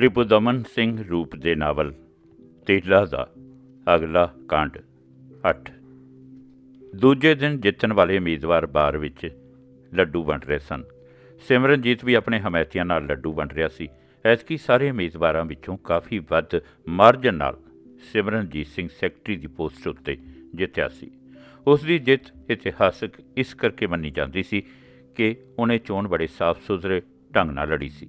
ਰਿਪੁਦਮਨ ਸਿੰਘ ਰੂਪ ਦੇ ਨਾਵਲ ਤੇਲਾ ਦਾ, ਅਗਲਾ ਕਾਂਡ 8 ਦੂਜੇ ਦਿਨ ਜਿੱਤਣ ਵਾਲੇ ਉਮੀਦਵਾਰ ਬਾਰ ਵਿੱਚ ਲੱਡੂ ਵੰਡ ਰਹੇ ਸਨ। ਸਿਮਰਨਜੀਤ ਵੀ ਆਪਣੇ ਹਮਾਇਤੀਆਂ ਨਾਲ ਲੱਡੂ ਵੰਡ ਰਿਹਾ ਸੀ। ਐਤਕੀ ਸਾਰੇ ਉਮੀਦਵਾਰਾਂ ਵਿੱਚੋਂ ਕਾਫੀ ਵੱਧ ਮਾਰਜਨ ਨਾਲ ਸਿਮਰਨਜੀਤ ਸਿੰਘ ਸੈਕਟਰੀ ਦੀ ਪੋਸਟ ਉੱਤੇ ਜਿੱਤਿਆ ਸੀ। ਉਸ ਦੀ ਜਿੱਤ ਇਤਿਹਾਸਕ ਇਸ ਕਰਕੇ ਮੰਨੀ ਜਾਂਦੀ ਸੀ ਕਿ ਉਹਨੇ ਚੋਣ ਬੜੇ ਸਾਫ਼ ਸੁਥਰੇ ਢੰਗ ਨਾਲ ਲੜੀ ਸੀ।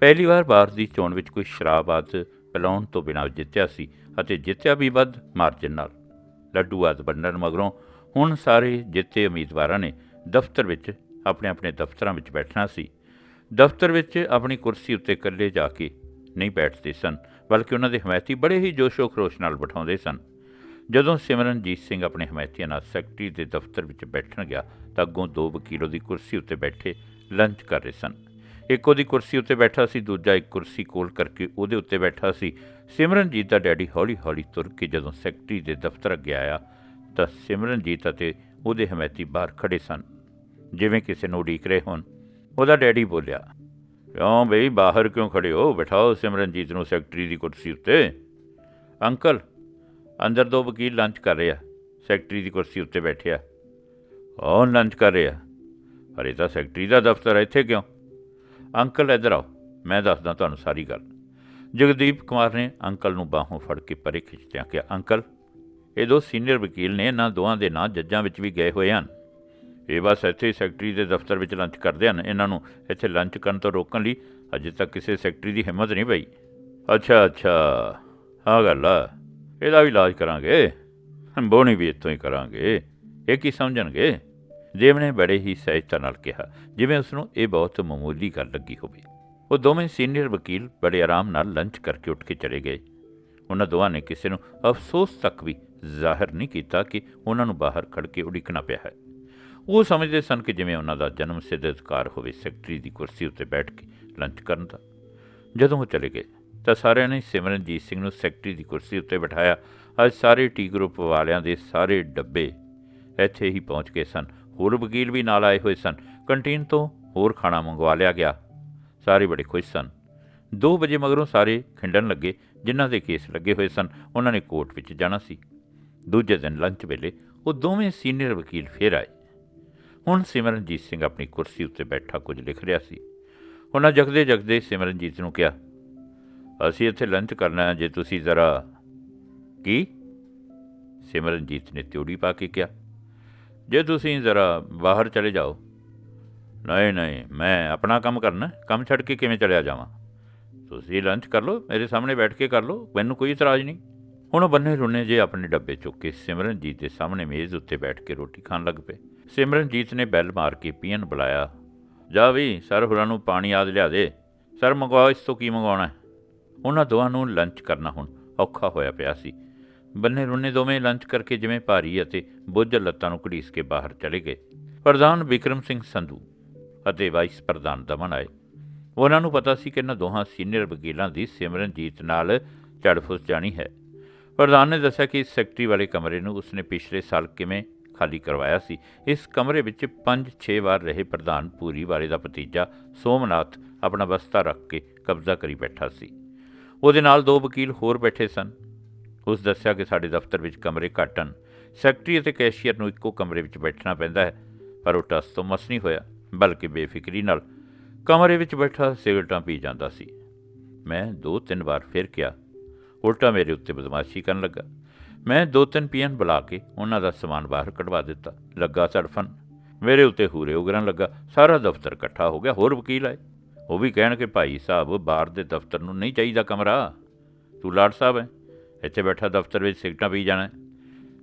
ਪਹਿਲੀ ਵਾਰ ਬਾਰ ਦੀ ਚੋਣ ਵਿੱਚ ਕੋਈ ਸ਼ਰਾਬ ਆਦਿ ਪਿਲਾਉਣ ਤੋਂ ਬਿਨਾਂ ਜਿੱਤਿਆ ਸੀ ਅਤੇ ਜਿੱਤਿਆ ਵੀ ਵੱਧ ਮਾਰਜਨ ਨਾਲ। ਲੱਡੂ ਆਦਿ ਵੰਡਣ ਮਗਰੋਂ ਹੁਣ ਸਾਰੇ ਜਿੱਤੇ ਉਮੀਦਵਾਰਾਂ ਨੇ ਦਫ਼ਤਰ ਵਿੱਚ, ਆਪਣੇ ਆਪਣੇ ਦਫ਼ਤਰਾਂ ਵਿੱਚ ਬੈਠਣਾ ਸੀ। ਦਫ਼ਤਰ ਵਿੱਚ ਆਪਣੀ ਕੁਰਸੀ ਉੱਤੇ ਇਕੱਲੇ ਜਾ ਕੇ ਨਹੀਂ ਬੈਠਦੇ ਸਨ, ਬਲਕਿ ਉਹਨਾਂ ਦੇ ਹਮਾਇਤੀ ਬੜੇ ਹੀ ਜੋਸ਼ੋ ਖਰੋਸ਼ ਨਾਲ ਬਿਠਾਉਂਦੇ ਸਨ। ਜਦੋਂ ਸਿਮਰਨਜੀਤ ਸਿੰਘ ਆਪਣੇ ਹਮਾਇਤੀਆਂ ਨਾਲ ਸੈਕਟਰੀ ਦੇ ਦਫ਼ਤਰ ਵਿੱਚ ਬੈਠਣ ਗਿਆ, ਤਾਂ ਅੱਗੋਂ ਦੋ ਵਕੀਲ ਦੀ ਕੁਰਸੀ ਉੱਤੇ ਬੈਠੇ ਲੰਚ ਕਰ ਰਹੇ ਸਨ। ਇੱਕ ਉਹਦੀ ਕੁਰਸੀ ਉੱਤੇ ਬੈਠਾ ਸੀ, ਦੂਜਾ ਇੱਕ ਕੁਰਸੀ ਕੋਲ ਕਰਕੇ ਉਹਦੇ ਉੱਤੇ ਬੈਠਾ ਸੀ। ਸਿਮਰਨਜੀਤ ਦਾ ਡੈਡੀ ਹੌਲੀ-ਹੌਲੀ ਤੁਰ ਕੇ ਜਦੋਂ ਸੈਕਟਰੀ ਦੇ ਦਫ਼ਤਰ ਅੱਗੇ ਆਇਆ, ਤਾਂ ਸਿਮਰਨਜੀਤ ਅਤੇ ਉਹਦੇ ਹਮਾਇਤੀ ਬਾਹਰ ਖੜੇ ਸਨ। ਜਿਵੇਂ ਕਿਸੇ ਨੂੰ ਉਡੀਕ ਰਹੇ ਹੋਣ। ਉਹਦਾ ਡੈਡੀ ਬੋਲਿਆ, ਕਿਉਂ ਬਈ, ਬਾਹਰ ਕਿਉਂ ਖੜੇ ਹੋ? ਬਿਠਾਓ ਸਿਮਰਨਜੀਤ ਨੂੰ ਸੈਕਟਰੀ ਦੀ ਕੁਰਸੀ ਉੱਤੇ। ਅੰਕਲ, ਅੰਦਰ ਦੋ ਵਕੀਲ ਲੰਚ ਕਰ ਰਹੇ ਆ। ਸੈਕਟਰੀ ਦੀ ਕੁਰਸੀ ਉੱਤੇ ਬੈਠਿਆ। ਆ ਲੰਚ ਕਰ ਰਿਹਾ? ਅਰੇ ਤਾਂ ਸੈਕਟਰੀ ਦਾ ਦਫ਼ਤਰ ਹੈ ਇੱਥੇ ਕਿਉਂ? ਅੰਕਲ ਇੱਧਰ ਆਓ, ਮੈਂ ਦੱਸਦਾ ਤੁਹਾਨੂੰ ਸਾਰੀ ਗੱਲ। ਜਗਦੀਪ ਕੁਮਾਰ ਨੇ ਅੰਕਲ ਨੂੰ ਬਾਹੋਂ ਫੜ ਕੇ ਪਰੇ ਖਿੱਚਦਿਆਂ ਕਿਹਾ, ਅੰਕਲ, ਇਹ ਦੋ ਸੀਨੀਅਰ ਵਕੀਲ ਨੇ, ਇਹਨਾਂ ਦੋਵਾਂ ਦੇ ਨਾਂ ਜੱਜਾਂ ਵਿੱਚ ਵੀ ਗਏ ਹੋਏ ਹਨ। ਇਹ ਬਸ ਇੱਥੇ ਸੈਕਟਰੀ ਦੇ ਦਫ਼ਤਰ ਵਿੱਚ ਲੰਚ ਕਰਦੇ ਹਨ। ਇਹਨਾਂ ਨੂੰ ਇੱਥੇ ਲੰਚ ਕਰਨ ਤੋਂ ਰੋਕਣ ਲਈ ਅਜੇ ਤੱਕ ਕਿਸੇ ਸੈਕਟਰੀ ਦੀ ਹਿੰਮਤ ਨਹੀਂ ਪਈ। ਅੱਛਾ ਅੱਛਾ ਹਾਂ ਗੱਲ ਆ। ਇਹਦਾ ਵੀ ਇਲਾਜ ਕਰਾਂਗੇ। ਬੋਣੀ ਵੀ ਇੱਥੋਂ ਹੀ ਕਰਾਂਗੇ। ਇਹ ਕੀ ਸਮਝਣਗੇ? ਦੇਵ ਨੇ ਬੜੇ ਹੀ ਸਹਿਜਤਾ ਨਾਲ ਕਿਹਾ, ਜਿਵੇਂ ਉਸ ਨੂੰ ਇਹ ਬਹੁਤ ਮਾਮੂਲੀ ਗੱਲ ਲੱਗੀ ਹੋਵੇ। ਉਹ ਦੋਵੇਂ ਸੀਨੀਅਰ ਵਕੀਲ ਬੜੇ ਆਰਾਮ ਨਾਲ ਲੰਚ ਕਰਕੇ ਉੱਠ ਕੇ ਚਲੇ ਗਏ। ਉਹਨਾਂ ਦੋਵਾਂ ਨੇ ਕਿਸੇ ਨੂੰ ਅਫਸੋਸ ਤੱਕ ਵੀ ਜ਼ਾਹਿਰ ਨਹੀਂ ਕੀਤਾ ਕਿ ਉਹਨਾਂ ਨੂੰ ਬਾਹਰ ਖੜ ਕੇ ਉਡੀਕਣਾ ਪਿਆ ਹੈ। ਉਹ ਸਮਝਦੇ ਸਨ ਕਿ ਜਿਵੇਂ ਉਹਨਾਂ ਦਾ ਜਨਮ ਸਿੱਧ ਅਧਿਕਾਰ ਹੋਵੇ, ਸੈਕਟਰੀ ਦੀ ਕੁਰਸੀ ਉੱਤੇ ਬੈਠ ਕੇ ਲੰਚ ਕਰਨ ਦਾ। ਜਦੋਂ ਉਹ ਚਲੇ ਗਏ, ਤਾਂ ਸਾਰਿਆਂ ਨੇ ਸਿਮਰਨਜੀਤ ਸਿੰਘ ਨੂੰ ਸੈਕਟਰੀ ਦੀ ਕੁਰਸੀ ਉੱਤੇ ਬਿਠਾਇਆ। ਅੱਜ ਸਾਰੇ ਟੀ ਗਰੁੱਪ ਵਾਲਿਆਂ ਦੇ ਸਾਰੇ ਡੱਬੇ ਇੱਥੇ ਹੀ ਪਹੁੰਚ ਗਏ ਸਨ। ਹੋਰ ਵਕੀਲ ਵੀ ਨਾਲ ਆਏ ਹੋਏ ਸਨ। ਕੰਟੀਨ ਤੋਂ ਹੋਰ ਖਾਣਾ ਮੰਗਵਾ ਲਿਆ ਗਿਆ। ਸਾਰੇ ਬੜੇ ਖੁਸ਼ ਸਨ। 2 ਵਜੇ ਮਗਰੋਂ ਸਾਰੇ ਖਿੰਡਣ ਲੱਗੇ, ਜਿਨ੍ਹਾਂ ਦੇ ਕੇਸ ਲੱਗੇ ਹੋਏ ਸਨ, ਉਹਨਾਂ ਨੇ ਕੋਰਟ ਵਿੱਚ ਜਾਣਾ ਸੀ। ਦੂਜੇ ਦਿਨ ਲੰਚ ਵੇਲੇ ਉਹ ਦੋਵੇਂ ਸੀਨੀਅਰ ਵਕੀਲ ਫੇਰ ਆਏ। ਹੁਣ ਸਿਮਰਨਜੀਤ ਸਿੰਘ ਆਪਣੀ ਕੁਰਸੀ ਉੱਤੇ ਬੈਠਾ ਕੁਝ ਲਿਖ ਰਿਹਾ ਸੀ। ਉਹਨਾਂ ਜਗਦੇ ਜਗਦੇ ਸਿਮਰਨਜੀਤ ਨੂੰ ਕਿਹਾ, ਅਸੀਂ ਇੱਥੇ ਲੰਚ ਕਰਨਾ ਹੈ, ਜੇ ਤੁਸੀਂ ਜ਼ਰਾ ਕੀ? ਸਿਮਰਨਜੀਤ ਨੇ ਤਿਉੜੀ ਪਾ ਕੇ ਕਿਹਾ। ਜੇ ਤੁਸੀਂ ਜ਼ਰਾ ਬਾਹਰ ਚਲੇ ਜਾਓ। ਨਹੀਂ ਨਹੀਂ, ਮੈਂ ਆਪਣਾ ਕੰਮ ਕਰਨਾ ਕੰਮ ਛੱਡ ਕੇ ਕਿਵੇਂ ਚਲਿਆ ਜਾਵਾਂ? ਤੁਸੀਂ ਲੰਚ ਕਰ ਲਓ, ਮੇਰੇ ਸਾਹਮਣੇ ਬੈਠ ਕੇ ਕਰ ਲਓ, ਮੈਨੂੰ ਕੋਈ ਇਤਰਾਜ਼ ਨਹੀਂ। ਹੁਣ ਉਹ ਬੰਨੇ ਰੁੰਨੇ ਜੇ ਆਪਣੇ ਡੱਬੇ ਚੁੱਕ ਕੇ ਸਿਮਰਨਜੀਤ ਦੇ ਸਾਹਮਣੇ ਮੇਜ਼ ਉੱਤੇ ਬੈਠ ਕੇ ਰੋਟੀ ਖਾਣ ਲੱਗ ਪਏ। ਸਿਮਰਨਜੀਤ ਨੇ ਬੈਲ ਮਾਰ ਕੇ ਪੀਅਨ ਬੁਲਾਇਆ, ਜਾ ਵੀ, ਸਰ ਹੋਰਾਂ ਨੂੰ ਪਾਣੀ ਆਦ ਲਿਆ ਦੇ। ਸਰ ਮੰਗਵਾਓ, ਇਸ ਤੋਂ ਕੀ ਮੰਗਵਾਉਣਾ ਉਹਨਾਂ ਦੋਵਾਂ ਨੂੰ ਲੰਚ ਕਰਨਾ ਹੁਣ ਔਖਾ ਹੋਇਆ ਪਿਆ ਸੀ। ਬੰਨੇ ਰੁੰਨੇ ਦੋਵੇਂ ਲੰਚ ਕਰਕੇ ਜਿਵੇਂ ਭਾਰੀ ਅਤੇ ਬੁੱਝ ਲੱਤਾਂ ਨੂੰ ਘੜੀਸ ਕੇ ਬਾਹਰ ਚਲੇ ਗਏ। ਪ੍ਰਧਾਨ ਵਿਕਰਮ ਸਿੰਘ ਸੰਧੂ ਅਤੇ ਵਾਈਸ ਪ੍ਰਧਾਨ ਦਮਨ ਆਏ। ਉਹਨਾਂ ਨੂੰ ਪਤਾ ਸੀ ਕਿ ਇਹਨਾਂ ਦੋਹਾਂ ਸੀਨੀਅਰ ਵਕੀਲਾਂ ਦੀ ਸਿਮਰਨਜੀਤ ਨਾਲ ਝੜਫੁਸ ਜਾਣੀ ਹੈ। ਪ੍ਰਧਾਨ ਨੇ ਦੱਸਿਆ ਕਿ ਇਸ ਸੈਕਟਰੀ ਵਾਲੇ ਕਮਰੇ ਨੂੰ ਉਸਨੇ ਪਿਛਲੇ ਸਾਲ ਕਿਵੇਂ ਖਾਲੀ ਕਰਵਾਇਆ ਸੀ। ਇਸ ਕਮਰੇ ਵਿੱਚ 5-6 ਵਾਰ ਰਹੇ ਪ੍ਰਧਾਨ ਪੂਰੀ ਵਾਲੇ ਦਾ ਭਤੀਜਾ ਸੋਮਨਾਥ ਆਪਣਾ ਬਸਤਾ ਰੱਖ ਕੇ ਕਬਜ਼ਾ ਕਰੀ ਬੈਠਾ ਸੀ। ਉਹਦੇ ਨਾਲ ਦੋ ਵਕੀਲ ਹੋਰ ਬੈਠੇ ਸਨ। ਉਸ ਦੱਸਿਆ ਕਿ ਸਾਡੇ ਦਫ਼ਤਰ ਵਿੱਚ ਕਮਰੇ ਘੱਟ ਹਨ। ਸੈਕਟਰੀ ਅਤੇ ਕੈਸ਼ੀਅਰ ਨੂੰ ਇੱਕੋ ਕਮਰੇ ਵਿੱਚ ਬੈਠਣਾ ਪੈਂਦਾ ਹੈ, ਪਰ ਉਹ ਟਸ ਤੋਂ ਮਸ ਨਹੀਂ ਹੋਇਆ, ਬਲਕਿ ਬੇਫਿਕਰੀ ਨਾਲ। ਕਮਰੇ ਵਿੱਚ ਬੈਠਾ ਸਿਗਰਟਾਂ ਪੀ ਜਾਂਦਾ ਸੀ। ਮੈਂ ਦੋ ਤਿੰਨ ਵਾਰ ਫਿਰ ਕਿਹਾ, ਉਲਟਾ ਮੇਰੇ ਉੱਤੇ ਬਦਮਾਸ਼ੀ ਕਰਨ ਲੱਗਾ। ਮੈਂ ਦੋ ਤਿੰਨ ਪੀਐਨ ਬੁਲਾ ਕੇ ਉਹਨਾਂ ਦਾ ਸਮਾਨ ਬਾਹਰ ਕਢਵਾ ਦਿੱਤਾ। ਲੱਗਾ ਝੜਫਨ ਮੇਰੇ ਉੱਤੇ ਹੂਰੇ ਉਗਰਨ ਲੱਗਾ। ਸਾਰਾ ਦਫ਼ਤਰ ਇਕੱਠਾ ਹੋ ਗਿਆ, ਹੋਰ ਵਕੀਲ ਆਏ। ਉਹ ਵੀ ਕਹਿਣ ਕਿ ਭਾਈ ਸਾਹਿਬ ਬਾਹਰ ਦੇ ਦਫ਼ਤਰ ਨੂੰ ਨਹੀਂ ਚਾਹੀਦਾ ਕਮਰਾ। ਤੂੰ ਲਾਟ ਸਾਹਿਬ ਹੈ। ਇੱਥੇ ਬੈਠਾ ਦਫ਼ਤਰ ਵਿੱਚ ਸਿਗਟਾਂ ਪੀ ਜਾਣਾ।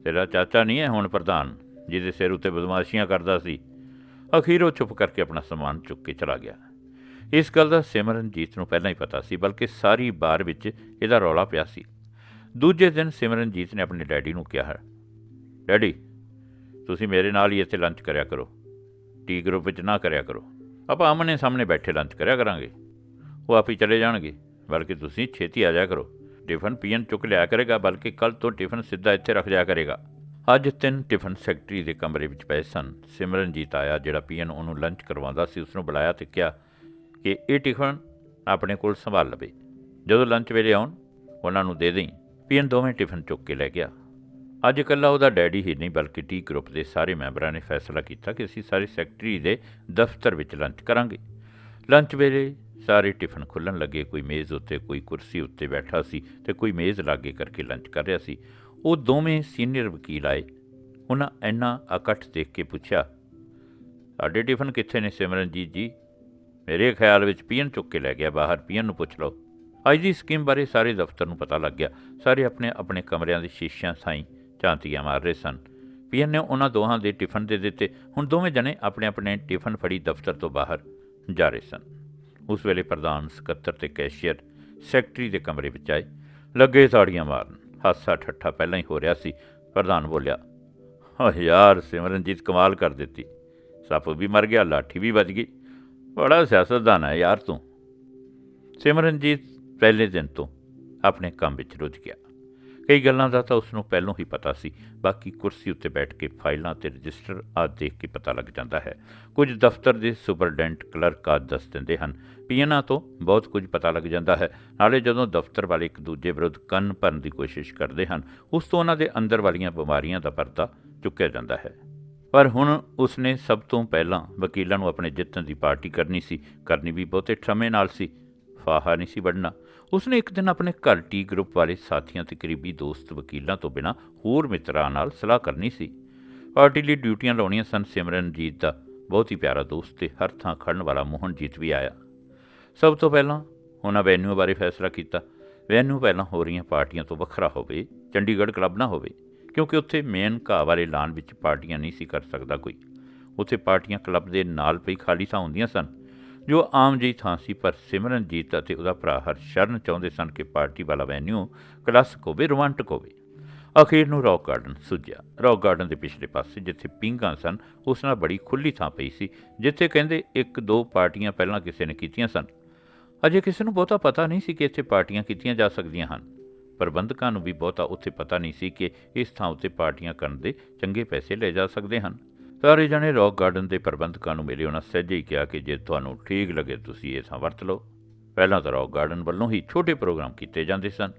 ਤੇਰਾ ਚਾਚਾ ਨਹੀਂ ਹੈ ਹੁਣ ਪ੍ਰਧਾਨ, ਜਿਹਦੇ ਸਿਰ ਉੱਤੇ ਬਦਮਾਸ਼ੀਆਂ ਕਰਦਾ ਸੀ। ਅਖੀਰ ਉਹ ਚੁੱਪ ਕਰਕੇ ਆਪਣਾ ਸਮਾਨ ਚੁੱਕ ਕੇ ਚਲਾ ਗਿਆ। ਇਸ ਗੱਲ ਦਾ ਸਿਮਰਨਜੀਤ ਨੂੰ ਪਹਿਲਾਂ ਹੀ ਪਤਾ ਸੀ, ਬਲਕਿ ਸਾਰੀ ਬਾਰ ਵਿੱਚ ਇਹਦਾ ਰੌਲਾ ਪਿਆ ਸੀ। ਦੂਜੇ ਦਿਨ ਸਿਮਰਨਜੀਤ ਨੇ ਆਪਣੇ ਡੈਡੀ ਨੂੰ ਕਿਹਾ, ਡੈਡੀ, ਤੁਸੀਂ ਮੇਰੇ ਨਾਲ ਹੀ ਇੱਥੇ ਲੰਚ ਕਰਿਆ ਕਰੋ। ਟੀ ਗਰੁੱਪ ਵਿੱਚ ਨਾ ਕਰਿਆ ਕਰੋ। ਆਪਾਂ ਆਮਨੇ ਸਾਹਮਣੇ ਬੈਠੇ ਲੰਚ ਕਰਿਆ ਕਰਾਂਗੇ। ਉਹ ਆਪ ਹੀ ਚਲੇ ਜਾਣਗੇ, ਬਲਕਿ ਤੁਸੀਂ ਛੇਤੀ ਆ ਜਾਇਆ ਕਰੋ। ਟਿਫਨ ਪੀਐਨ ਚੁੱਕ ਲਿਆ ਕਰੇਗਾ, ਬਲਕਿ ਕੱਲ ਤੋਂ ਟਿਫਨ ਸਿੱਧਾ ਇੱਥੇ ਰੱਖ ਜਾਇਆ ਕਰੇਗਾ। ਅੱਜ ਤਿੰਨ ਟਿਫਨ ਸੈਕਟਰੀ ਦੇ ਕਮਰੇ ਵਿੱਚ ਪਏ ਸਨ। ਸਿਮਰਨਜੀਤ ਆਇਆ, ਜਿਹੜਾ ਪੀਐਨ ਉਹਨੂੰ ਲੰਚ ਕਰਵਾਉਂਦਾ ਸੀ ਉਸ ਨੂੰ ਬੁਲਾਇਆ ਤੇ ਕਿਹਾ ਕਿ ਇਹ ਟਿਫਨ ਆਪਣੇ ਕੋਲ ਸੰਭਾਲ ਲਵੇ। ਜਦੋਂ ਲੰਚ ਵੇਲੇ ਆਉਣ, ਉਹਨਾਂ ਨੂੰ ਦੇ ਦੇਈਂ। ਪੀਐਨ ਦੋਵੇਂ ਟਿਫਨ ਚੁੱਕ ਕੇ ਲੈ ਗਿਆ। ਅੱਜ ਇਕੱਲਾ ਉਹਦਾ ਡੈਡੀ ਹੀ ਨਹੀਂ, ਬਲਕਿ ਟੀ ਗਰੁੱਪ ਦੇ ਸਾਰੇ ਮੈਂਬਰਾਂ ਨੇ ਫੈਸਲਾ ਕੀਤਾ ਕਿ ਅਸੀਂ ਸਾਰੇ ਸੈਕਟਰੀ ਦੇ ਦਫ਼ਤਰ ਵਿੱਚ ਲੰਚ ਕਰਾਂਗੇ। ਲੰਚ ਵੇਲੇ ਸਾਰੇ ਟਿਫਨ ਖੁੱਲਣ ਲੱਗੇ, ਕੋਈ ਮੇਜ਼ ਉੱਤੇ, ਕੋਈ ਕੁਰਸੀ ਉੱਤੇ ਬੈਠਾ ਸੀ ਤੇ ਕੋਈ ਮੇਜ਼ ਲਾਗੇ ਕਰਕੇ ਲੰਚ ਕਰ ਰਿਹਾ ਸੀ। ਉਹ ਦੋਵੇਂ ਸੀਨੀਅਰ ਵਕੀਲ ਆਏ। ਉਹਨਾਂ ਇੰਨਾ ਇਕੱਠ ਦੇਖ ਕੇ ਪੁੱਛਿਆ, ਸਾਡੇ ਟਿਫਨ ਕਿੱਥੇ ਨੇ ਸਿਮਰਨਜੀਤ ਜੀ? ਮੇਰੇ ਖਿਆਲ ਵਿੱਚ ਪੀਐਨ ਚੁੱਕ ਕੇ ਲੈ ਗਿਆ, ਬਾਹਰ ਪੀਐਨ ਨੂੰ ਪੁੱਛ ਲਓ। ਅੱਜ ਦੀ ਸਕੀਮ ਬਾਰੇ ਸਾਰੇ ਦਫ਼ਤਰ ਨੂੰ ਪਤਾ ਲੱਗ ਗਿਆ। ਸਾਰੇ ਆਪਣੇ ਆਪਣੇ ਕਮਰਿਆਂ ਦੇ ਸ਼ੀਸ਼ਿਆਂ ਸਾਈਂ ਝਾਂਤੀਆਂ ਮਾਰ ਰਹੇ ਸਨ। ਪੀਐਨ ਨੇ ਉਹਨਾਂ ਦੋਹਾਂ ਦੇ ਟਿਫਨ ਦੇ ਦਿੱਤੇ। ਹੁਣ ਦੋਵੇਂ ਜਣੇ ਆਪਣੇ ਆਪਣੇ ਟਿਫਨ ਫੜੀ ਦਫ਼ਤਰ ਤੋਂ ਬਾਹਰ ਜਾ ਰਹੇ ਸਨ। ਉਸ ਵੇਲੇ ਪ੍ਰਧਾਨ ਸਕੱਤਰ ਤੇ ਕੈਸ਼ੀਅਰ ਸੈਕਟਰੀ ਦੇ ਕਮਰੇ ਵਿੱਚ ਆਏ। ਲੱਗੇ ਤਾੜੀਆਂ ਮਾਰਨ। ਹਾਸਾ ਠੱਠਾ ਪਹਿਲਾਂ ਹੀ ਹੋ ਰਿਹਾ ਸੀ। ਪ੍ਰਧਾਨ ਬੋਲਿਆ ਓ ਯਾਰ, ਸਿਮਰਨਜੀਤ ਕਮਾਲ ਕਰ ਦਿੱਤੀ। ਸੱਪ ਵੀ ਮਰ ਗਿਆ, ਲਾਠੀ ਵੀ ਵੱਜ ਗਈ। ਬੜਾ ਸਿਆਸਤਦਾਨ ਹੈ ਯਾਰ ਤੂੰ। ਸਿਮਰਨਜੀਤ ਪਹਿਲੇ ਦਿਨ ਤੋਂ ਆਪਣੇ ਕੰਮ ਵਿੱਚ ਰੁੱਝ ਗਿਆ। ਕਈ ਗੱਲਾਂ ਦਾ ਤਾਂ ਉਸ ਨੂੰ ਪਹਿਲਾਂ ਹੀ ਪਤਾ ਸੀ। ਬਾਕੀ ਕੁਰਸੀ ਉੱਤੇ ਬੈਠ ਕੇ ਫਾਈਲਾਂ ਤੇ ਰਜਿਸਟਰ ਆਦਿ ਦੇਖ ਕੇ ਪਤਾ ਲੱਗ ਜਾਂਦਾ ਹੈ। ਕੁਝ ਦਫ਼ਤਰ ਦੇ ਸੁਪਰਡੈਂਟ ਕਲਰਕ ਆਦਿ ਦੱਸ ਦਿੰਦੇ ਹਨ ਪੀਐਨਆ ਤੋਂ ਬਹੁਤ ਕੁਝ ਪਤਾ ਲੱਗ ਜਾਂਦਾ ਹੈ। ਨਾਲੇ ਜਦੋਂ ਦਫ਼ਤਰ ਵਾਲੇ ਇੱਕ ਦੂਜੇ ਵਿਰੁੱਧ ਕੰਨ ਭਰਨ ਦੀ ਕੋਸ਼ਿਸ਼ ਕਰਦੇ ਹਨ, ਉਸ ਤੋਂ ਉਹਨਾਂ ਦੇ ਅੰਦਰ ਵਾਲੀਆਂ ਬਿਮਾਰੀਆਂ ਦਾ ਪਰਦਾ ਚੁੱਕਿਆ ਜਾਂਦਾ ਹੈ। ਪਰ ਹੁਣ ਉਸਨੇ ਸਭ ਤੋਂ ਪਹਿਲਾਂ ਵਕੀਲਾਂ ਨੂੰ ਆਪਣੇ ਜਿੱਤਣ ਦੀ ਪਾਰਟੀ ਕਰਨੀ ਸੀ, ਕਰਨੀ ਵੀ ਬਹੁਤੇ ਠਰਮੇ ਨਾਲ ਸੀ, ਫਾਹਾ ਨਹੀਂ ਸੀ ਵੜਨਾ ਉਸਨੇ ਇੱਕ ਦਿਨ ਆਪਣੇ ਘਰ ਟੀ ਗਰੁੱਪ ਵਾਲੇ ਸਾਥੀਆਂ ਤੇ ਕਰੀਬੀ ਦੋਸਤ ਵਕੀਲਾਂ ਤੋਂ ਬਿਨਾਂ ਹੋਰ ਮਿੱਤਰਾਂ ਨਾਲ ਸਲਾਹ ਕਰਨੀ ਸੀ। ਪਾਰਟੀ ਲਈ ਡਿਊਟੀਆਂ ਲਾਉਣੀਆਂ ਸਨ। ਸਿਮਰਨਜੀਤ ਦਾ ਬਹੁਤ ਹੀ ਪਿਆਰਾ ਦੋਸਤ ਤੇ ਹਰ ਥਾਂ ਖੜਨ ਵਾਲਾ ਮੋਹਨਜੀਤ ਵੀ ਆਇਆ। ਸਭ ਤੋਂ ਪਹਿਲਾਂ ਉਹਨਾਂ ਵੈਨਿਊ ਬਾਰੇ ਫੈਸਲਾ ਕੀਤਾ। ਵੈਨਿਊ ਪਹਿਲਾਂ ਹੋ ਰਹੀਆਂ ਪਾਰਟੀਆਂ ਤੋਂ ਵੱਖਰਾ ਹੋਵੇ, ਚੰਡੀਗੜ੍ਹ ਕਲੱਬ ਨਾ ਹੋਵੇ, ਕਿਉਂਕਿ ਉੱਥੇ ਮੇਨ ਘਾਹ ਵਾਲੇ ਲਾਨ ਵਿੱਚ ਪਾਰਟੀਆਂ ਨਹੀਂ ਸੀ ਕਰ ਸਕਦਾ ਕੋਈ। ਉੱਥੇ ਪਾਰਟੀਆਂ ਕਲੱਬ ਦੇ ਨਾਲ ਪਈ ਖਾਲੀ ਥਾਂ ਹੁੰਦੀਆਂ ਸਨ, ਜੋ ਆਮ ਜਿਹੀ ਥਾਂ ਸੀ, ਪਰ ਸਿਮਰਨਜੀਤ ਅਤੇ ਉਹਦਾ ਭਰਾ ਹਰਸ਼ਰਨ ਚਾਹੁੰਦੇ ਸਨ ਕਿ ਪਾਰਟੀ ਵਾਲਾ ਵੈਨਿਊ ਕਲਾਸਿਕ ਹੋਵੇ, ਰੋਮਾਂਟਿਕ ਹੋਵੇ। ਅਖੀਰ ਨੂੰ ਰੌਕ ਗਾਰਡਨ ਸੁੱਜਿਆ ਰੌਕ ਗਾਰਡਨ ਦੇ ਪਿਛਲੇ ਪਾਸੇ ਜਿੱਥੇ ਪਿੰਗਾਂ ਸਨ, ਉਸ ਨਾਲ ਬੜੀ ਖੁੱਲੀ ਥਾਂ ਪਈ ਸੀ, ਜਿੱਥੇ ਕਹਿੰਦੇ ਇੱਕ ਦੋ ਪਾਰਟੀਆਂ ਪਹਿਲਾਂ ਕਿਸੇ ਨੇ ਕੀਤੀਆਂ ਸਨ। ਅਜੇ ਕਿਸੇ ਨੂੰ ਬਹੁਤਾ ਪਤਾ ਨਹੀਂ ਸੀ ਕਿ ਇੱਥੇ ਪਾਰਟੀਆਂ ਕੀਤੀਆਂ ਜਾ ਸਕਦੀਆਂ ਹਨ। ਪ੍ਰਬੰਧਕਾਂ ਨੂੰ ਵੀ ਬਹੁਤਾ ਉੱਥੇ ਪਤਾ ਨਹੀਂ ਸੀ ਕਿ ਇਸ ਥਾਂ ਉੱਤੇ ਪਾਰਟੀਆਂ ਕਰਨ ਦੇ ਚੰਗੇ ਪੈਸੇ ਲਏ ਜਾ ਸਕਦੇ ਹਨ। ਸਾਰੇ ਜਣੇ ਰੌਕ ਗਾਰਡਨ ਦੇ ਪ੍ਰਬੰਧਕਾਂ ਨੂੰ ਮਿਲੇ ਉਹਨਾਂ ਸਹਿਜੇ ਹੀ ਕਿਹਾ ਕਿ ਜੇ ਤੁਹਾਨੂੰ ਠੀਕ ਲੱਗੇ, ਤੁਸੀਂ ਇਹ ਥਾਂ ਵਰਤ ਲਓ। ਪਹਿਲਾਂ ਤਾਂ ਰੌਕ ਗਾਰਡਨ ਵੱਲੋਂ ਹੀ ਛੋਟੇ ਪ੍ਰੋਗਰਾਮ ਕੀਤੇ ਜਾਂਦੇ ਸਨ।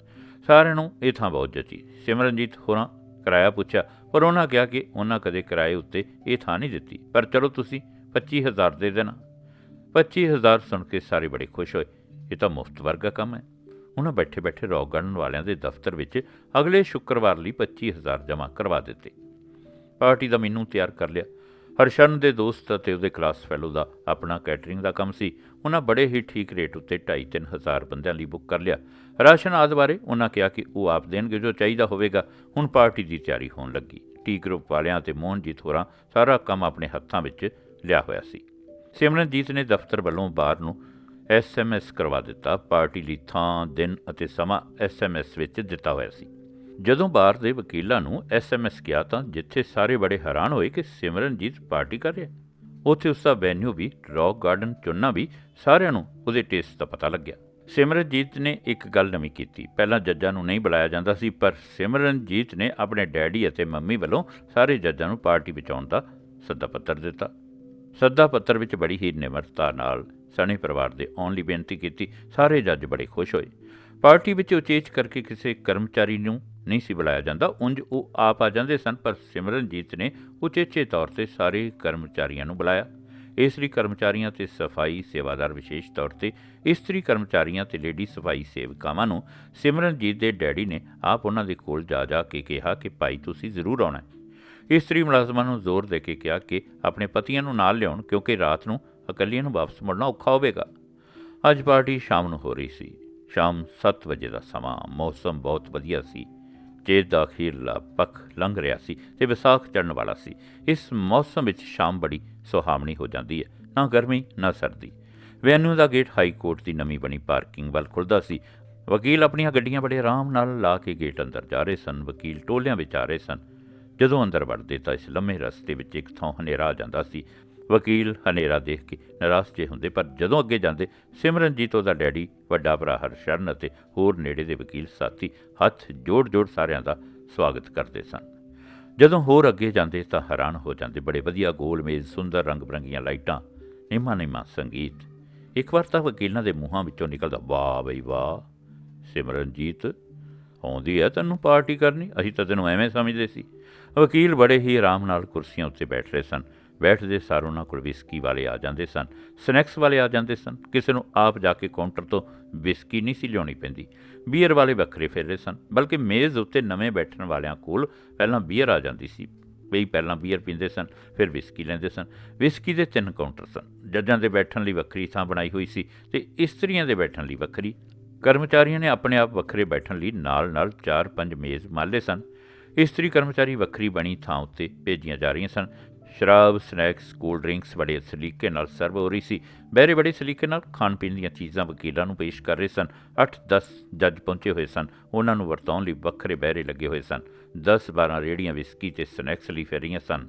ਸਾਰਿਆਂ ਨੂੰ ਇਹ ਥਾਂ ਬਹੁਤ ਜੱਚੀ। ਸਿਮਰਨਜੀਤ ਹੋਰਾਂ ਕਿਰਾਇਆ ਪੁੱਛਿਆ, ਪਰ ਉਹਨਾਂ ਕਿਹਾ ਕਿ ਉਹਨਾਂ ਕਦੇ ਕਿਰਾਏ ਉੱਤੇ ਇਹ ਥਾਂ ਨਹੀਂ ਦਿੱਤੀ। ਪਰ ਚਲੋ ਤੁਸੀਂ 25000 ਦੇ ਦੇਣਾ। 25000 ਸੁਣ ਕੇ ਸਾਰੇ ਬੜੇ ਖੁਸ਼ ਹੋਏ। ਇਹ ਤਾਂ ਮੁਫਤ ਵਰਗਾ ਕੰਮ ਹੈ। ਉਹਨਾਂ ਬੈਠੇ ਬੈਠੇ ਰੌਕ ਗਾਰਡਨ ਵਾਲਿਆਂ ਦੇ ਦਫ਼ਤਰ ਵਿੱਚ ਅਗਲੇ ਸ਼ੁੱਕਰਵਾਰ ਲਈ 25000 ਜਮ੍ਹਾਂ ਕਰਵਾ ਦਿੱਤੇ। ਪਾਰਟੀ ਦਾ ਮੈਨੂੰ ਤਿਆਰ ਕਰ ਲਿਆ। ਹਰਸ਼ਨ ਦੇ ਦੋਸਤ ਅਤੇ ਉਹਦੇ ਕਲਾਸ ਫੈਲੋ ਦਾ ਆਪਣਾ ਕੈਟਰਿੰਗ ਦਾ ਕੰਮ ਸੀ। ਉਹਨਾਂ ਬੜੇ ਹੀ ਠੀਕ ਰੇਟ ਉੱਤੇ 2.5 ਹਜ਼ਾਰ ਬੰਦਿਆਂ ਲਈ ਬੁੱਕ ਕਰ ਲਿਆ। ਰਾਸ਼ਨ ਆਦਿ ਬਾਰੇ ਉਹਨਾਂ ਕਿਹਾ ਕਿ ਉਹ ਆਪ ਦੇਣਗੇ, ਜੋ ਚਾਹੀਦਾ ਹੋਵੇਗਾ। ਹੁਣ ਪਾਰਟੀ ਦੀ ਤਿਆਰੀ ਹੋਣ ਲੱਗੀ। ਟੀ ਗਰੁੱਪ ਵਾਲਿਆਂ ਤੇ ਮੋਹਨਜੀਤ ਹੋਰਾਂ ਸਾਰਾ ਕੰਮ ਆਪਣੇ ਹੱਥਾਂ ਵਿੱਚ ਲਿਆ ਹੋਇਆ ਸੀ। ਸਿਮਰਨਜੀਤ ਨੇ ਦਫ਼ਤਰ ਵੱਲੋਂ ਬਾਹਰ ਨੂੰ ਐਸਐਮਐਸ ਕਰਵਾ ਦਿੱਤਾ, ਪਾਰਟੀ ਲਈ ਥਾਂ, ਦਿਨ ਅਤੇ ਸਮਾਂ ਐਸਐਮਐਸ ਵਿੱਚ ਦਿੱਤਾ ਹੋਇਆ ਸੀ। ਜਦੋਂ ਬਾਹਰ ਦੇ ਵਕੀਲਾਂ ਨੂੰ ਐਸਐਮਐਸ ਗਿਆ ਤਾਂ ਜਿੱਥੇ ਸਾਰੇ ਬੜੇ ਹੈਰਾਨ ਹੋਏ ਕਿ ਸਿਮਰਨਜੀਤ ਪਾਰਟੀ ਕਰ ਰਿਹਾ। ਉੱਥੇ ਉਸ ਦਾ ਵੈਨਿਊ ਵੀ, ਰੌਕ ਗਾਰਡਨ ਚੁਣਨਾ ਵੀ, ਸਾਰਿਆਂ ਨੂੰ ਉਹਦੇ ਟੇਸਟ ਦਾ ਪਤਾ ਲੱਗਿਆ। ਸਿਮਰਨਜੀਤ ਨੇ ਇੱਕ ਗੱਲ ਨਵੀਂ ਕੀਤੀ। ਪਹਿਲਾਂ ਜੱਜਾਂ ਨੂੰ ਨਹੀਂ ਬੁਲਾਇਆ ਜਾਂਦਾ ਸੀ, ਪਰ ਸਿਮਰਨਜੀਤ ਨੇ ਆਪਣੇ ਡੈਡੀ ਅਤੇ ਮੰਮੀ ਵੱਲੋਂ ਸਾਰੇ ਜੱਜਾਂ ਨੂੰ ਪਾਰਟੀ ਵਿੱਚ ਆਉਣ ਦਾ ਸੱਦਾ ਪੱਤਰ ਦਿੱਤਾ। ਸੱਦਾ ਪੱਤਰ ਵਿੱਚ ਬੜੀ ਹੀ ਨਿਮਰਤਾ ਨਾਲ ਸਣੇ ਪਰਿਵਾਰ ਦੇ ਆਉਣ ਲਈ ਬੇਨਤੀ ਕੀਤੀ। ਸਾਰੇ ਜੱਜ ਬੜੇ ਖੁਸ਼ ਹੋਏ। ਪਾਰਟੀ ਵਿੱਚ ਉਚੇਚ ਕਰਕੇ ਕਿਸੇ ਕਰਮਚਾਰੀ ਨੂੰ ਨਹੀਂ ਸੀ ਬੁਲਾਇਆ ਜਾਂਦਾ। ਉਂਝ ਉਹ ਆਪ ਆ ਜਾਂਦੇ ਸਨ, ਪਰ ਸਿਮਰਨਜੀਤ ਨੇ ਉਚੇਚੇ ਤੌਰ ਤੇ ਸਾਰੇ ਕਰਮਚਾਰੀਆਂ ਨੂੰ ਬੁਲਾਇਆ। ਇਸਤਰੀ ਕਰਮਚਾਰੀਆਂ ਤੇ ਸਫ਼ਾਈ ਸੇਵਾਦਾਰ ਵਿਸ਼ੇਸ਼ ਤੌਰ ਤੇ, ਇਸਤਰੀ ਕਰਮਚਾਰੀਆਂ ਤੇ ਲੇਡੀ ਸਫ਼ਾਈ ਸੇਵਕਾਵਾਂ ਨੂੰ ਸਿਮਰਨਜੀਤ ਦੇ ਡੈਡੀ ਨੇ ਆਪ ਉਹਨਾਂ ਦੇ ਕੋਲ ਜਾ ਜਾ ਕੇ ਕਿਹਾ ਕਿ, ਭਾਈ, ਤੁਸੀਂ ਜ਼ਰੂਰ ਆਉਣਾ ਇਸਤਰੀ ਮੁਲਾਜ਼ਮਾਂ ਨੂੰ ਜ਼ੋਰ ਦੇ ਕੇ ਕਿਹਾ ਕਿ ਆਪਣੇ ਪਤੀਆਂ ਨੂੰ ਨਾਲ ਲਿਆਉਣ, ਕਿਉਂਕਿ ਰਾਤ ਨੂੰ ਇਕੱਲੀਆਂ ਨੂੰ ਵਾਪਸ ਮੁੜਨਾ ਔਖਾ ਹੋਵੇਗਾ। ਅੱਜ ਪਾਰਟੀ ਸ਼ਾਮ ਨੂੰ ਹੋ ਰਹੀ ਸੀ। ਸ਼ਾਮ 7 ਵਜੇ ਦਾ ਸਮਾਂ, ਮੌਸਮ ਬਹੁਤ ਵਧੀਆ ਸੀ। ਚੇਤ ਦਾ ਅਖੀਰਲਾ ਪੱਖ ਲੰਘ ਰਿਹਾ ਸੀ ਤੇ ਵਿਸਾਖ ਚੜ੍ਹਨ ਵਾਲਾ ਸੀ। ਇਸ ਮੌਸਮ ਵਿੱਚ ਸ਼ਾਮ ਬੜੀ ਸੁਹਾਵਣੀ ਹੋ ਜਾਂਦੀ ਹੈ। ਨਾ ਗਰਮੀ, ਨਾ ਸਰਦੀ। ਵੈਨਿਊ ਦਾ ਗੇਟ ਹਾਈ ਕੋਰਟ ਦੀ ਨਵੀਂ ਬਣੀ ਪਾਰਕਿੰਗ ਵੱਲ ਖੁੱਲਦਾ ਸੀ। ਵਕੀਲ ਆਪਣੀਆਂ ਗੱਡੀਆਂ ਬੜੇ ਆਰਾਮ ਨਾਲ ਲਾ ਕੇ ਗੇਟ ਅੰਦਰ ਜਾ ਰਹੇ ਸਨ। ਵਕੀਲ ਟੋਲਿਆਂ ਵਿੱਚ ਆ ਰਹੇ ਸਨ। ਜਦੋਂ ਅੰਦਰ ਵੜਦੇ ਤਾਂ ਇਸ ਲੰਮੇ ਰਸਤੇ ਵਿੱਚ ਇੱਕ ਥਾਂ ਹਨੇਰਾ ਆ ਜਾਂਦਾ ਸੀ। ਵਕੀਲ ਹਨੇਰਾ ਦੇਖ ਕੇ ਨਿਰਾਸ਼ ਜਿਹੇ ਹੁੰਦੇ, ਪਰ ਜਦੋਂ ਅੱਗੇ ਜਾਂਦੇ, ਸਿਮਰਨਜੀਤ ਉਹਦਾ ਡੈਡੀ, ਵੱਡਾ ਭਰਾ ਹਰਸ਼ਰਨ ਅਤੇ ਹੋਰ ਨੇੜੇ ਦੇ ਵਕੀਲ ਸਾਥੀ ਹੱਥ ਜੋੜ-ਜੋੜ ਸਾਰਿਆਂ ਦਾ ਸਵਾਗਤ ਕਰਦੇ ਸਨ। ਜਦੋਂ ਹੋਰ ਅੱਗੇ ਜਾਂਦੇ ਤਾਂ ਹੈਰਾਨ ਹੋ ਜਾਂਦੇ, ਬੜੇ ਵਧੀਆ ਗੋਲ ਮੇਜ਼, ਸੁੰਦਰ ਰੰਗ ਬਰੰਗੀਆਂ ਲਾਈਟਾਂ ਨਿਮਾ ਨਿਮਾ ਸੰਗੀਤ। ਇੱਕ ਵਾਰ ਤਾਂ ਵਕੀਲਾਂ ਦੇ ਮੂੰਹਾਂ ਵਿੱਚੋਂ ਨਿਕਲਦਾ, ਵਾਹ ਬਈ ਵਾਹ, ਸਿਮਰਨਜੀਤ, ਆਉਂਦੀ ਹੈ ਤੈਨੂੰ ਪਾਰਟੀ ਕਰਨੀ? ਅਸੀਂ ਤਾਂ ਤੈਨੂੰ ਐਵੇਂ ਸਮਝਦੇ ਸੀ। ਵਕੀਲ ਬੜੇ ਹੀ ਆਰਾਮ ਨਾਲ ਕੁਰਸੀਆਂ ਉੱਤੇ ਬੈਠ ਰਹੇ ਸਨ। ਬੈਠਦੇ ਸਾਰ ਉਹਨਾਂ ਕੋਲ ਵਿਸਕੀ ਵਾਲੇ ਆ ਜਾਂਦੇ ਸਨ। ਸਨੈਕਸ ਵਾਲੇ ਆ ਜਾਂਦੇ ਸਨ। ਕਿਸੇ ਨੂੰ ਆਪ ਜਾ ਕੇ ਕਾਊਂਟਰ ਤੋਂ ਵਿਸਕੀ ਨਹੀਂ ਸੀ ਲਿਆਉਣੀ ਪੈਂਦੀ। ਬੀਅਰ ਵਾਲੇ ਵੱਖਰੇ ਫਿਰ ਸਨ। ਬਲਕਿ ਮੇਜ਼ ਉੱਤੇ ਨਵੇਂ ਬੈਠਣ ਵਾਲਿਆਂ ਕੋਲ ਪਹਿਲਾਂ ਬੀਅਰ ਆ ਜਾਂਦੀ ਸੀ। ਕਈ ਪਹਿਲਾਂ ਬੀਅਰ ਪੀਂਦੇ ਸਨ, ਫਿਰ ਵਿਸਕੀ ਲੈਂਦੇ ਸਨ। ਵਿਸਕੀ ਦੇ ਤਿੰਨ ਕਾਊਂਟਰ ਸਨ। ਜੱਜਾਂ ਦੇ ਬੈਠਣ ਲਈ ਵੱਖਰੀ ਥਾਂ ਬਣਾਈ ਹੋਈ ਸੀ ਤੇ ਇਸਤਰੀਆਂ ਦੇ ਬੈਠਣ ਲਈ ਵੱਖਰੀ। ਕਰਮਚਾਰੀਆਂ ਨੇ ਆਪਣੇ ਆਪ ਵੱਖਰੇ ਬੈਠਣ ਲਈ ਨਾਲ-ਨਾਲ 4-5 ਮੇਜ਼ ਮਾਲੇ ਸਨ। ਇਸਤਰੀ ਕਰਮਚਾਰੀ ਵੱਖਰੀ ਬਣੀ ਥਾਂ ਉੱਤੇ ਭੇਜੀਆਂ ਜਾ ਰਹੀਆਂ ਸਨ। ਸ਼ਰਾਬ, ਸਨੈਕਸ, ਕੋਲਡ ਡਰਿੰਕਸ ਬੜੇ ਸਲੀਕੇ ਨਾਲ ਸਰਵ ਹੋ ਰਹੀ ਸੀ। ਬਹਿਰੇ ਬੜੇ ਸਲੀਕੇ ਨਾਲ ਖਾਣ ਪੀਣ ਦੀਆਂ ਚੀਜ਼ਾਂ ਵਕੀਲਾਂ ਨੂੰ ਪੇਸ਼ ਕਰ ਰਹੇ ਸਨ। 8-10 ਜੱਜ ਪਹੁੰਚੇ ਹੋਏ ਸਨ। ਉਹਨਾਂ ਨੂੰ ਵਰਤਾਉਣ ਲਈ ਵੱਖਰੇ ਬਹਿਰੇ ਲੱਗੇ ਹੋਏ ਸਨ। 10-12 ਰੇੜੀਆਂ ਵਿਸਕੀ ਤੇ ਸਨੈਕਸ ਲਈ ਫਿਰ ਰਹੀਆਂ ਸਨ।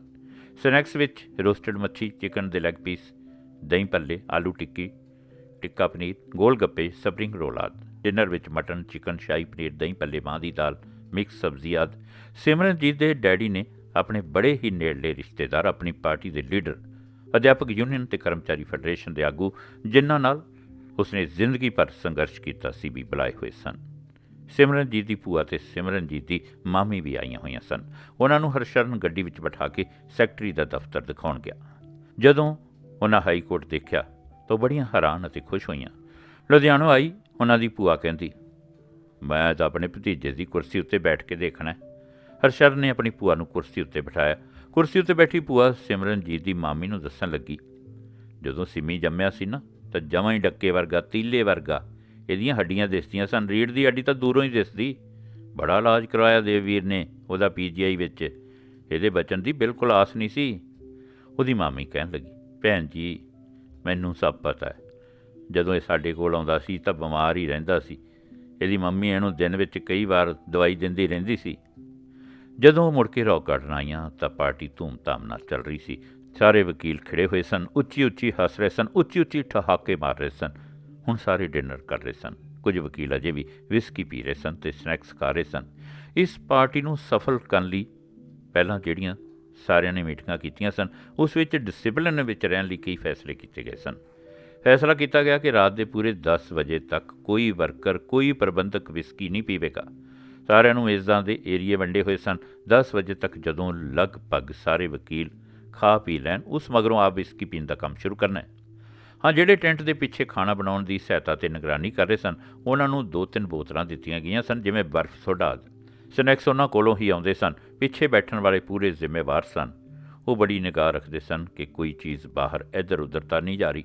ਸਨੈਕਸ ਵਿੱਚ ਰੋਸਟਡ ਮੱਛੀ, ਚਿਕਨ ਦੇ leg piece, dahi bhalle, aloo tikki, tikka paneer, gol gappe, spring roll ਆਦਿ। ਡਿਨਰ ਵਿੱਚ ਮਟਨ, ਚਿਕਨ, ਸ਼ਾਹੀ ਪਨੀਰ, ਦਹੀਂ ਭੱਲੇ ਮਾਂ ਦੀ ਦਾਲ, ਮਿਕਸ ਸਬਜ਼ੀ ਆਦਿ। ਸਿਮਰਨਜੀਤ ਦੇ ਡੈਡੀ ਨੇ ਆਪਣੇ ਬੜੇ ਹੀ ਨੇੜਲੇ ਰਿਸ਼ਤੇਦਾਰ, ਆਪਣੀ ਪਾਰਟੀ ਦੇ ਲੀਡਰ, ਅਧਿਆਪਕ ਯੂਨੀਅਨ ਤੇ ਕਰਮਚਾਰੀ ਫੈਡਰੇਸ਼ਨ ਦੇ ਆਗੂ, ਜਿਨ੍ਹਾਂ ਨਾਲ ਉਸਨੇ ਜ਼ਿੰਦਗੀ ਭਰ ਸੰਘਰਸ਼ ਕੀਤਾ ਸੀ, ਵੀ ਬੁਲਾਏ ਹੋਏ ਸਨ। ਸਿਮਰਨਜੀਤ ਦੀ ਭੂਆ ਤੇ ਸਿਮਰਨਜੀਤ ਦੀ ਮਾਮੀ ਵੀ ਆਈਆਂ ਹੋਈਆਂ ਸਨ। ਉਹਨਾਂ ਨੂੰ ਹਰਸ਼ਰਨ ਗੱਡੀ ਵਿੱਚ ਬਿਠਾ ਕੇ ਸੈਕਟਰੀ ਦਾ ਦਫ਼ਤਰ ਦਿਖਾਉਣ ਗਿਆ। ਜਦੋਂ ਉਹਨਾਂ ਹਾਈ ਕੋਰਟ ਦੇਖਿਆ, ਤਾਂ ਉਹ ਬੜੀਆਂ ਹੈਰਾਨ ਅਤੇ ਖੁਸ਼ ਹੋਈਆਂ। ਲੁਧਿਆਣੋਂ ਆਈ? ਉਹਨਾਂ ਦੀ ਭੂਆ ਕਹਿੰਦੀ। ਮੈਂ ਤਾਂ ਆਪਣੇ ਭਤੀਜੇ ਦੀ ਕੁਰਸੀ ਉੱਤੇ ਬੈਠ ਕੇ ਦੇਖਣਾ ਹੈ ਨੇ ਆਪਣੀ ਭੂਆ ਨੂੰ ਕੁਰਸੀ ਉੱਤੇ ਬਿਠਾਇਆ। ਕੁਰਸੀ ਉੱਤੇ ਬੈਠੀ ਭੂਆ ਸਿਮਰਨਜੀਤ ਦੀ ਮਾਮੀ ਨੂੰ ਦੱਸਣ ਲੱਗੀ, ਜਦੋਂ ਸਿਮੀ ਜੰਮਿਆ ਸੀ ਨਾ, ਤਾਂ ਜਮਾਂ ਹੀ ਡੱਕੇ ਵਰਗਾ, ਤੀਲੇ ਵਰਗਾ। ਇਹਦੀਆਂ ਹੱਡੀਆਂ ਦਿਸਦੀਆਂ ਸਨ ਰੀੜ ਦੀ ਹੱਡੀ ਤਾਂ ਦੂਰੋਂ ਹੀ ਦਿਸਦੀ। ਬੜਾ ਇਲਾਜ ਕਰਵਾਇਆ ਦੇਵਵੀਰ ਨੇ ਉਹਦਾ ਪੀਜੀਆਈ ਵਿੱਚ। ਇਹਦੇ ਬਚਨ ਦੀ ਬਿਲਕੁਲ ਆਸ ਨਹੀਂ ਸੀ। ਉਹਦੀ ਮਾਮੀ ਕਹਿਣ ਲੱਗੀ, ਭੈਣ ਜੀ, ਮੈਨੂੰ ਸਭ ਪਤਾ ਹੈ। ਜਦੋਂ ਇਹ ਸਾਡੇ ਕੋਲ ਆਉਂਦਾ ਸੀ ਤਾਂ ਬਿਮਾਰ ਹੀ ਰਹਿੰਦਾ ਸੀ। ਇਹਦੀ ਮੰਮੀ ਇਹਨੂੰ ਦਿਨ ਵਿੱਚ ਕਈ ਵਾਰ ਦਵਾਈ ਦਿੰਦੀ ਰਹਿੰਦੀ ਸੀ। ਜਦੋਂ ਉਹ ਮੁੜ ਕੇ ਰੌਕ ਗਾਰਡਨ ਆਈਆਂ ਤਾਂ ਪਾਰਟੀ ਧੂਮ-ਧਾਮ ਨਾਲ ਚੱਲ ਰਹੀ ਸੀ। ਸਾਰੇ ਵਕੀਲ ਖੜੇ ਹੋਏ ਸਨ, ਉੱਚੀ-ਉੱਚੀ ਹੱਸ ਰਹੇ ਸਨ, ਉੱਚੀ-ਉੱਚੀ ਠਹਾਕੇ ਮਾਰ ਰਹੇ ਸਨ। ਹੁਣ ਸਾਰੇ ਡਿਨਰ ਕਰ ਰਹੇ ਸਨ। ਕੁਝ ਵਕੀਲ ਅਜੇ ਵੀ ਵਿਸਕੀ ਪੀ ਰਹੇ ਸਨ ਤੇ ਸਨੈਕਸ ਖਾ ਰਹੇ ਸਨ। ਇਸ ਪਾਰਟੀ ਨੂੰ ਸਫਲ ਕਰਨ ਲਈ ਪਹਿਲਾਂ ਜਿਹੜੀਆਂ ਸਾਰਿਆਂ ਨੇ ਮੀਟਿੰਗਾਂ ਕੀਤੀਆਂ ਸਨ, ਉਸ ਵਿੱਚ ਡਿਸਪਲਿਨ ਵਿੱਚ ਰਹਿਣ ਲਈ ਕਈ ਫੈਸਲੇ ਕੀਤੇ ਗਏ ਸਨ। ਫੈਸਲਾ ਕੀਤਾ ਗਿਆ ਕਿ ਰਾਤ ਦੇ ਪੂਰੇ 10 ਵਜੇ ਤੱਕ ਕੋਈ ਵਰਕਰ, ਕੋਈ ਪ੍ਰਬੰਧਕ ਵਿਸਕੀ ਨਹੀਂ ਪੀਵੇਗਾ। ਸਾਰਿਆਂ ਨੂੰ ਮੇਜ਼ਾਂ ਦੇ ਏਰੀਏ ਵੰਡੇ ਹੋਏ ਸਨ। 10 ਵਜੇ ਤੱਕ ਜਦੋਂ ਲਗਭਗ ਸਾਰੇ ਵਕੀਲ ਖਾ ਪੀ ਲੈਣ, ਉਸ ਮਗਰੋਂ ਆਪ ਵਿਸਕੀ ਪੀਣ ਦਾ ਕੰਮ ਸ਼ੁਰੂ ਕਰਨਾ ਹੈ। ਹਾਂ, ਜਿਹੜੇ ਟੈਂਟ ਦੇ ਪਿੱਛੇ ਖਾਣਾ ਬਣਾਉਣ ਦੀ ਸਹਾਇਤਾ ਤੇ ਨਿਗਰਾਨੀ ਕਰ ਰਹੇ ਸਨ, ਉਹਨਾਂ ਨੂੰ ਦੋ ਤਿੰਨ ਬੋਤਲਾਂ ਦਿੱਤੀਆਂ ਗਈਆਂ ਸਨ, ਜਿਵੇਂ ਬਰਫ਼ ਸੋਡਾ ਸਨੈਕਸ ਉਹਨਾਂ ਕੋਲੋਂ ਹੀ ਆਉਂਦੇ ਸਨ, ਪਿੱਛੇ ਬੈਠਣ ਵਾਲੇ ਪੂਰੇ ਜ਼ਿੰਮੇਵਾਰ ਸਨ। ਉਹ ਬੜੀ ਨਿਗਾਹ ਰੱਖਦੇ ਸਨ ਕਿ ਕੋਈ ਚੀਜ਼ ਬਾਹਰ ਇੱਧਰ ਉੱਧਰ ਤਾਂ ਨਹੀਂ ਜਾ ਰਹੀ।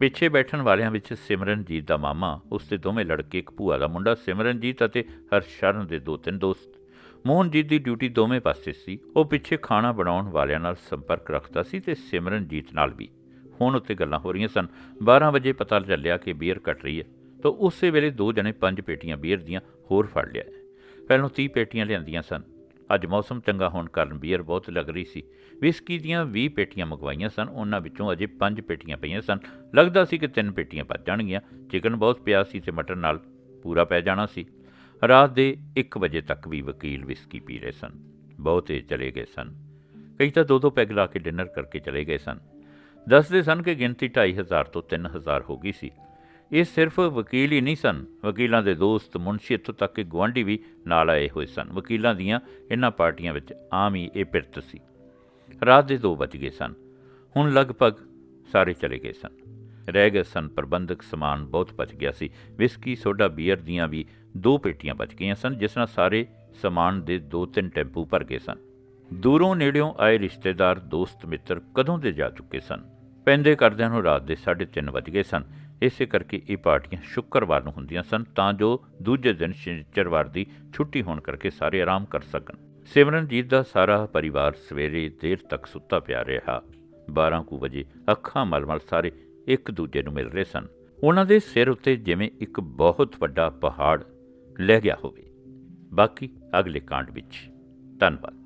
ਪਿੱਛੇ ਬੈਠਣ ਵਾਲਿਆਂ ਵਿੱਚ ਸਿਮਰਨਜੀਤ ਦਾ ਮਾਮਾ, ਉਸ ਦੇ ਦੋਵੇਂ ਲੜਕੇ, ਇੱਕ ਭੂਆ ਦਾ ਮੁੰਡਾ, ਸਿਮਰਨਜੀਤ ਅਤੇ ਹਰਸ਼ਰਨ ਦੇ ਦੋ ਤਿੰਨ ਦੋਸਤ। ਮੋਹਨਜੀਤ ਦੀ ਡਿਊਟੀ ਦੋਵੇਂ ਪਾਸੇ ਸੀ। ਉਹ ਪਿੱਛੇ ਖਾਣਾ ਬਣਾਉਣ ਵਾਲਿਆਂ ਨਾਲ ਸੰਪਰਕ ਰੱਖਦਾ ਸੀ ਤੇ ਸਿਮਰਨਜੀਤ ਨਾਲ ਵੀ। ਫੋਨ ਉੱਤੇ ਗੱਲਾਂ ਹੋ ਰਹੀਆਂ ਸਨ। 12 ਵਜੇ ਪਤਾ ਚੱਲਿਆ ਕਿ ਬੀਅਰ ਕੱਟ ਰਹੀ ਹੈ। ਤਾਂ ਉਸੇ ਵੇਲੇ ਦੋ ਜਣੇ ਪੰਜ ਪੇਟੀਆਂ ਬੀਅਰ ਦੀਆਂ ਹੋਰ ਫੜ ਲਿਆ ਪਹਿਲਾਂ 30 ਪੇਟੀਆਂ ਲਿਆਂਦੀਆਂ ਸਨ। ਅੱਜ ਮੌਸਮ ਚੰਗਾ ਹੋਣ ਕਾਰਨ ਬੀਅਰ ਬਹੁਤ ਲੱਗ ਰਹੀ ਸੀ। ਵਿਸਕੀ ਦੀਆਂ 20 ਪੇਟੀਆਂ ਮੰਗਵਾਈਆਂ ਸਨ, ਉਹਨਾਂ ਵਿੱਚੋਂ ਅਜੇ 5 ਪੇਟੀਆਂ ਪਈਆਂ ਸਨ। ਲੱਗਦਾ ਸੀ ਕਿ ਤਿੰਨ ਪੇਟੀਆਂ ਬਚ ਜਾਣਗੀਆਂ। ਚਿਕਨ ਬਹੁਤ ਪਿਆ ਸੀ ਤੇ ਮਟਨ ਨਾਲ ਪੂਰਾ ਪੈ ਜਾਣਾ ਸੀ। ਰਾਤ ਦੇ 1 ਵਜੇ ਤੱਕ ਵੀ ਵਕੀਲ ਵਿਸਕੀ ਪੀ ਰਹੇ ਸਨ। ਬਹੁਤੇ ਚਲੇ ਗਏ ਸਨ। ਕਈ ਤਾਂ ਦੋ ਦੋ ਪੈਗ ਲਾ ਕੇ ਡਿਨਰ ਕਰਕੇ ਚਲੇ ਗਏ ਸਨ। ਦੱਸਦੇ ਸਨ ਕਿ ਗਿਣਤੀ 2500 ਤੋਂ 3000 ਹੋ ਗਈ ਸੀ। ਇਹ ਸਿਰਫ ਵਕੀਲ ਹੀ ਨਹੀਂ ਸਨ। ਵਕੀਲਾਂ ਦੇ ਦੋਸਤ ਮੁਨਸ਼ੀ ਇੱਥੋਂ ਤੱਕ ਕਿ ਗੁਆਂਢੀ ਵੀ ਨਾਲ ਆਏ ਹੋਏ ਸਨ। ਵਕੀਲਾਂ ਦੀਆਂ ਇਹਨਾਂ ਪਾਰਟੀਆਂ ਵਿੱਚ ਆਮ ਹੀ ਇਹ ਪਿਰਤ ਸੀ। ਰਾਤ ਦੇ 2 ਵਜ ਗਏ ਸਨ। ਹੁਣ ਲਗਭਗ ਸਾਰੇ ਚਲੇ ਗਏ ਸਨ। ਰਹਿ ਗਏ ਸਨ, ਪ੍ਰਬੰਧਕ ਸਮਾਨ ਬਹੁਤ ਬਚ ਗਿਆ ਸੀ। ਵਿਸਕੀ, ਸੋਡਾ, ਬੀਅਰ ਦੀਆਂ ਵੀ ਦੋ ਪੇਟੀਆਂ ਬਚ ਗਈਆਂ ਸਨ, ਜਿਸ ਨਾਲ ਸਾਰੇ ਸਮਾਨ ਦੇ ਦੋ ਤਿੰਨ ਟੈਂਪੂ ਭਰ ਗਏ ਸਨ। ਦੂਰੋਂ ਨੇੜਿਓਂ ਆਏ ਰਿਸ਼ਤੇਦਾਰ, ਦੋਸਤ, ਮਿੱਤਰ ਕਦੋਂ ਦੇ ਜਾ ਚੁੱਕੇ ਸਨ? ਪੈਂਦੇ ਕਰਦਿਆਂ ਨੂੰ ਰਾਤ ਦੇ 3:30 ਵਜ ਗਏ ਸਨ। ਇਸੇ ਕਰਕੇ ਇਹ ਪਾਰਟੀਆਂ ਸ਼ੁੱਕਰਵਾਰ ਨੂੰ ਹੁੰਦੀਆਂ ਸਨ ਤਾਂ ਜੋ ਦੂਜੇ ਦਿਨ ਸ਼ਨੀਚਰਵਾਰ ਦੀ ਛੁੱਟੀ ਹੋਣ ਕਰਕੇ ਸਾਰੇ ਆਰਾਮ ਕਰ ਸਕਣ। ਸਿਮਰਨਜੀਤ ਦਾ ਸਾਰਾ ਪਰਿਵਾਰ ਸਵੇਰੇ ਦੇਰ ਤੱਕ ਸੁੱਤਾ ਪਿਆ ਰਿਹਾ। 12 ਕੁ ਵਜੇ ਅੱਖਾਂ ਮਲਮਲ ਸਾਰੇ ਇੱਕ ਦੂਜੇ ਨੂੰ ਮਿਲ ਰਹੇ ਸਨ। ਉਹਨਾਂ ਦੇ ਸਿਰ ਉੱਤੇ ਜਿਵੇਂ ਇੱਕ ਬਹੁਤ ਵੱਡਾ ਪਹਾੜ ਲੈ ਗਿਆ ਹੋਵੇ। ਬਾਕੀ ਅਗਲੇ ਕਾਂਡ ਵਿੱਚ। ਧੰਨਵਾਦ।